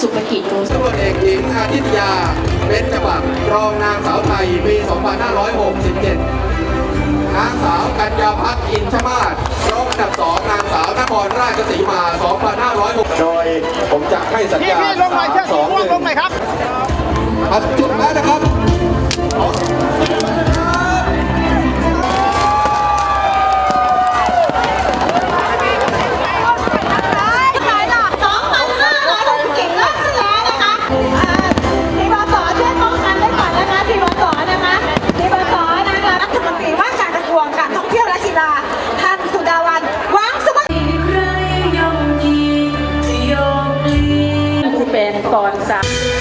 สุภกิจโกศตำรวเอกหญิงอาทิตยาเบนจบักรองนางสาวไทยปี 2567 นางสาวกัญญาพัฒน์อินชมาศรองอันดับสองนางสาวนครราชสีมา 2506 โดยผมจะให้สัญญา นก่อนสาม